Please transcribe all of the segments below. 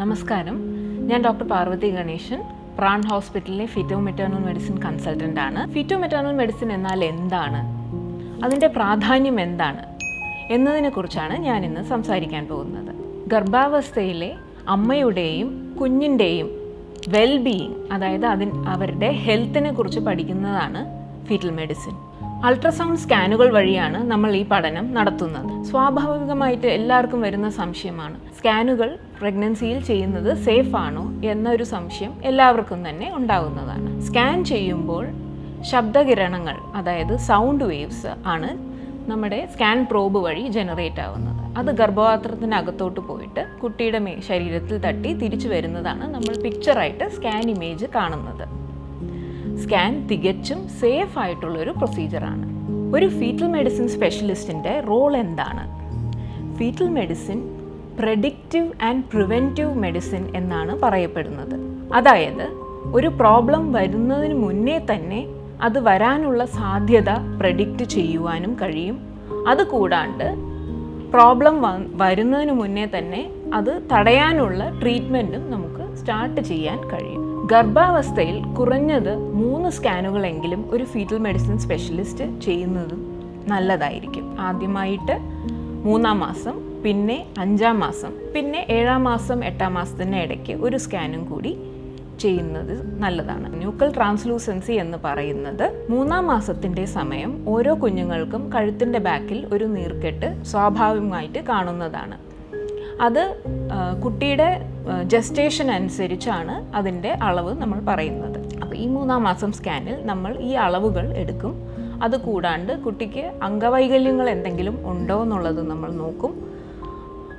നമസ്കാരം. ഞാൻ doctor Parvathi Ganesan PRAN ഹോസ്പിറ്റലിലെ ഫിറ്റോ മെറ്റേണൽ മെഡിസിൻ കൺസൾട്ടന്റ് ആണ്. ഫിറ്റോ മെറ്റേണൽ മെഡിസിൻ എന്നാൽ എന്താണ്? അതിന്റെ പ്രാധാന്യം എന്താണ്? എന്നതിനെക്കുറിച്ചാണ് ഞാൻ ഇന്ന് സംസാരിക്കാൻ പോകുന്നത്. ഗർഭാവസ്ഥയിലെ അമ്മയുടെയും കുഞ്ഞിന്റെയും വെൽ ബീയിങ് അതായത് അതിൻ അവരുടെ ഹെൽത്തിനെ കുറിച്ച് പഠിക്കുന്നതാണ് ഫീറ്റൽ മെഡിസിൻ അൾട്രാസൗണ്ട് സ്കാനുകൾ വഴിയാണ് നമ്മൾ ഈ പഠനം നടത്തുന്നത്. സ്വാഭാവികമായിട്ട് എല്ലാവർക്കും വരുന്ന സംശയമാണ്. സ്കാനുകൾ പ്രഗ്നൻസിയിൽ ചെയ്യുന്നത് സേഫ് ആണോ എന്നൊരു സംശയം എല്ലാവർക്കും തന്നെ ഉണ്ടാകുന്നതാണ് സ്കാൻ ചെയ്യുമ്പോൾ ശബ്ദകിരണങ്ങൾ അതായത് സൗണ്ട് വേവ്സ് ആണ് നമ്മുടെ സ്കാൻ പ്രോബ് വഴി ജനറേറ്റ് ആവുന്നത്. അത് ഗർഭപാത്രത്തിനകത്തോട്ട് പോയിട്ട് കുട്ടിയുടെ ശരീരത്തിൽ തട്ടി തിരിച്ചു വരുന്നതാണ് നമ്മൾ പിക്ചറായിട്ട് സ്കാൻ ഇമേജ് കാണുന്നത്. സ്കാൻ തികച്ചും സേഫ് ആയിട്ടുള്ള ഒരു പ്രൊസീജിയറാണ് ഒരു ഫീറ്റൽ മെഡിസിൻ സ്പെഷ്യലിസ്റ്റിന്റെ റോൾ എന്താണ്? Fetal medicine predictive and preventive medicine എന്നാണ് പറയപ്പെടുന്നത്. അതായത് ഒരു പ്രോബ്ലം വരുന്നതിന് മുന്നേ തന്നെ അത് വരാനുള്ള സാധ്യത പ്രഡിക്റ്റ് ചെയ്യുവാനും കഴിയും. അതുകൂടാണ്ട് പ്രോബ്ലം വരുന്നതിന് മുന്നേ തന്നെ അത് തടയാനുള്ള ട്രീറ്റ്മെന്റും നമുക്ക് സ്റ്റാർട്ട് ചെയ്യാൻ കഴിയും. ഗർഭാവസ്ഥയിൽ കുറഞ്ഞത് മൂന്ന് സ്കാനുകളെങ്കിലും ഒരു ഫീറ്റൽ മെഡിസിൻ സ്പെഷ്യലിസ്റ്റ് ചെയ്യുന്നത് നല്ലതായിരിക്കും. ആദ്യമായിട്ട് മൂന്നാം മാസം പിന്നെ അഞ്ചാം മാസം പിന്നെ ഏഴാം മാസം എട്ടാം മാസത്തിന് ഇടയ്ക്ക് ഒരു സ്കാനും കൂടി ചെയ്യുന്നത് നല്ലതാണ്. ന്യൂക്കൽ ട്രാൻസ്ലൂസൻസി എന്ന് പറയുന്നത് മൂന്നാം മാസത്തിന്റെ സമയം ഓരോ കുഞ്ഞുങ്ങൾക്കും കഴുത്തിന്റെ ബാക്കിൽ ഒരു നീർക്കെട്ട് സ്വാഭാവികമായിട്ട് കാണുന്നതാണ്. അത് കുട്ടിയുടെ ജസ്റ്റേഷൻ അനുസരിച്ചാണ് അതിന്റെ അളവ് നമ്മൾ പറയുന്നത്. അപ്പോൾ ഈ മൂന്നാം മാസം സ്കാനിൽ നമ്മൾ ഈ അളവുകൾ എടുക്കും. അത് കൂടാണ്ട് കുട്ടിക്ക് അംഗവൈകല്യങ്ങൾ എന്തെങ്കിലും ഉണ്ടോ എന്നുള്ളത് നമ്മൾ നോക്കും.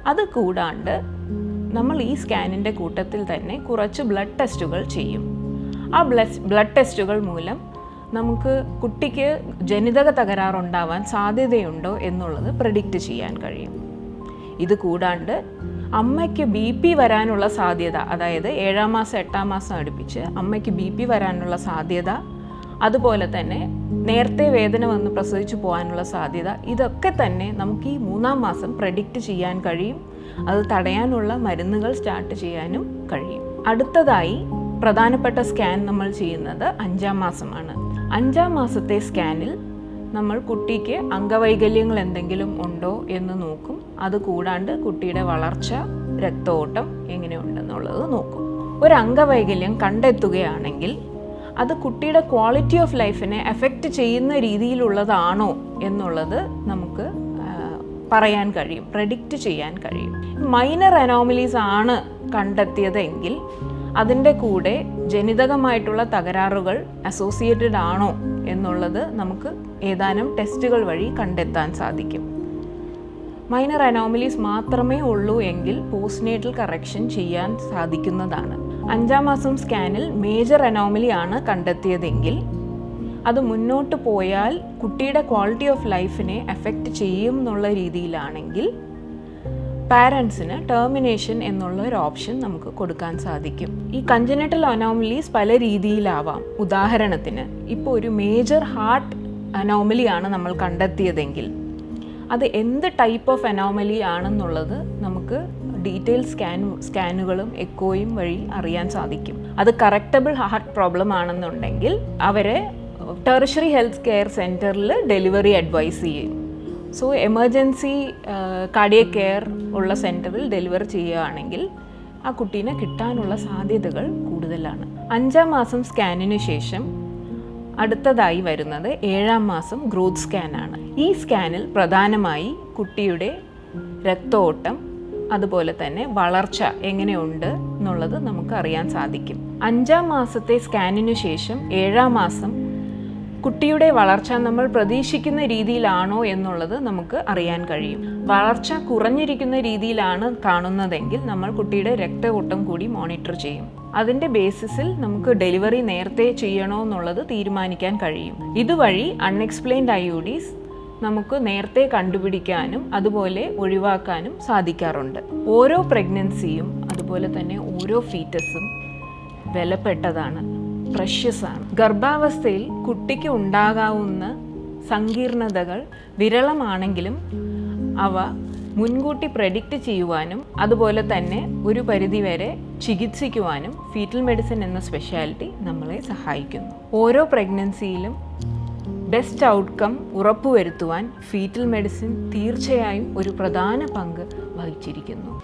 അത് കൂടാണ്ട് നമ്മൾ ഈ സ്കാനിന്റെ കൂട്ടത്തിൽ തന്നെ കുറച്ച് ബ്ലഡ് ടെസ്റ്റുകൾ ചെയ്യും. ആ ബ്ലഡ് ബ്ലഡ് ടെസ്റ്റുകൾ മൂലം നമുക്ക് കുട്ടിക്ക് ജനിതക തകരാറുണ്ടാവാൻ സാധ്യതയുണ്ടോ എന്നുള്ളത് പ്രഡിക്റ്റ് ചെയ്യാൻ കഴിയും. ഇത് കൂടാണ്ട് അമ്മയ്ക്ക് ബി പി വരാനുള്ള സാധ്യത അതായത് ഏഴാം മാസം എട്ടാം മാസം അടുപ്പിച്ച് അമ്മയ്ക്ക് ബി പി വരാനുള്ള സാധ്യത അതുപോലെ തന്നെ നേരത്തെ വേദന വന്ന് പ്രസവിച്ചു പോകാനുള്ള സാധ്യത ഇതൊക്കെ തന്നെ നമുക്ക് ഈ മൂന്നാം മാസം പ്രഡിക്റ്റ് ചെയ്യാൻ കഴിയും. അത് തടയാനുള്ള മരുന്നുകൾ സ്റ്റാർട്ട് ചെയ്യാനും കഴിയും. അടുത്തതായി പ്രധാനപ്പെട്ട സ്കാൻ നമ്മൾ ചെയ്യുന്നത് അഞ്ചാം മാസമാണ്. അഞ്ചാം മാസത്തെ സ്കാനിൽ നമ്മൾ കുട്ടിക്ക് അംഗവൈകല്യങ്ങൾ എന്തെങ്കിലും ഉണ്ടോ എന്ന് നോക്കും. അത് കൂടാണ്ട് കുട്ടിയുടെ വളർച്ച രക്തോട്ടം എങ്ങനെയുണ്ടെന്നുള്ളത് നോക്കും. ഒരു അംഗവൈകല്യം കണ്ടെത്തുകയാണെങ്കിൽ അത് കുട്ടിയുടെ ക്വാളിറ്റി ഓഫ് ലൈഫിനെ എഫക്റ്റ് ചെയ്യുന്ന രീതിയിലുള്ളതാണോ എന്നുള്ളത് നമുക്ക് പറയാൻ കഴിയും പ്രഡിക്റ്റ് ചെയ്യാൻ കഴിയും. മൈനർ അനോമലീസ് ആണ് കണ്ടെത്തിയതെങ്കിൽ അതിന്റെ കൂടെ ജനിതകമായിട്ടുള്ള തകരാറുകൾ അസോസിയേറ്റഡ് ആണോ എന്നുള്ളത് നമുക്ക് ഏതാനും ടെസ്റ്റുകൾ വഴി കണ്ടെത്താൻ സാധിക്കും. മൈനർ അനോമലീസ് മാത്രമേ ഉള്ളൂ എങ്കിൽ പോസ്റ്റ്നേറ്റൽ കറക്ഷൻ ചെയ്യാൻ സാധിക്കുന്നതാണ്. അഞ്ചാം മാസം സ്കാനിൽ മേജർ അനോമലി ആണ് കണ്ടെത്തിയതെങ്കിൽ അത് മുന്നോട്ട് പോയാൽ കുട്ടിയുടെ ക്വാളിറ്റി ഓഫ് ലൈഫിനെ എഫക്റ്റ് ചെയ്യും എന്നുള്ള രീതിയിലാണെങ്കിൽ പാരൻസിന് ടെർമിനേഷൻ എന്നുള്ള ഒരു ഓപ്ഷൻ നമുക്ക് കൊടുക്കാൻ സാധിക്കും. ഈ കഞ്ചനറ്റൽ അനോമലീസ് പല രീതിയിലാവാം. ഉദാഹരണത്തിന് ഇപ്പോൾ ഒരു മേജർ ഹാർട്ട് അനോമലിയാണ് നമ്മൾ കണ്ടെത്തിയതെങ്കിൽ അത് എന്ത് ടൈപ്പ് ഓഫ് അനോമലി ആണെന്നുള്ളത് നമുക്ക് ഡീറ്റെയിൽ സ്കാൻ സ്കാനുകളും എക്കോയും വഴി അറിയാൻ സാധിക്കും. അത് കറക്റ്റബിൾ ഹാർട്ട് പ്രോബ്ലം ആണെന്നുണ്ടെങ്കിൽ അവരെ ടെറിഷറി ഹെൽത്ത് കെയർ സെന്ററിൽ ഡെലിവറി അഡ്വൈസ് ചെയ്യും. സോ എമർജൻസി കാർഡിയ കെയർ ഉള്ള സെന്ററിൽ ഡെലിവർ ചെയ്യുകയാണെങ്കിൽ ആ കുട്ടീനെ കിട്ടാനുള്ള സാധ്യതകൾ കൂടുതലാണ്. അഞ്ചാം മാസം സ്കാനിന് ശേഷം അടുത്തതായി വരുന്നത് ഏഴാം മാസം ഗ്രോത്ത് സ്കാനാണ് ഈ സ്കാനിൽ പ്രധാനമായി കുട്ടിയുടെ രക്തോട്ടം അതുപോലെ തന്നെ വളർച്ച എങ്ങനെയുണ്ട് എന്നുള്ളത് നമുക്ക് അറിയാൻ സാധിക്കും. അഞ്ചാം മാസത്തെ സ്കാനിനു ശേഷം ഏഴാം മാസം കുട്ടിയുടെ വളർച്ച നമ്മൾ പ്രതീക്ഷിക്കുന്ന രീതിയിലാണോ എന്നുള്ളത് നമുക്ക് അറിയാൻ കഴിയും. വളർച്ച കുറഞ്ഞിരിക്കുന്ന രീതിയിലാണ് കാണുന്നതെങ്കിൽ നമ്മൾ കുട്ടിയുടെ രക്തകൂട്ടം കൂടി മോണിറ്റർ ചെയ്യും. അതിന്റെ ബേസിസിൽ നമുക്ക് ഡെലിവറി നേരത്തെ ചെയ്യണോ എന്നുള്ളത് തീരുമാനിക്കാൻ കഴിയും. ഇതുവഴി അൺഎക്സ്പ്ലെയിൻഡ് അയോഡീസ് നമുക്ക് നേരത്തെ കണ്ടുപിടിക്കാനും അതുപോലെ ഒഴിവാക്കാനും സാധിക്കാറുണ്ട്. ഓരോ പ്രഗ്നൻസിയും അതുപോലെ തന്നെ ഓരോ ഫീറ്റസും വിലപ്പെട്ടതാണ്. പ്രഷ്യസ് ആണ് ഗർഭാവസ്ഥയിൽ കുട്ടിക്ക് ഉണ്ടാകാവുന്ന സങ്കീർണതകൾ വിരളമാണെങ്കിലും അവ മുൻകൂട്ടി പ്രഡിക്റ്റ് ചെയ്യുവാനും അതുപോലെ തന്നെ ഒരു പരിധിവരെ ചികിത്സിക്കുവാനും ഫീറ്റൽ മെഡിസിൻ എന്ന സ്പെഷ്യാലിറ്റി നമ്മളെ സഹായിക്കുന്നു. ഓരോ പ്രഗ്നൻസിയിലും ബെസ്റ്റ് ഔട്ട്കം ഉറപ്പുവരുത്തുവാൻ ഫീറ്റൽ മെഡിസിൻ തീർച്ചയായും ഒരു പ്രധാന പങ്ക് വഹിച്ചിരിക്കുന്നു.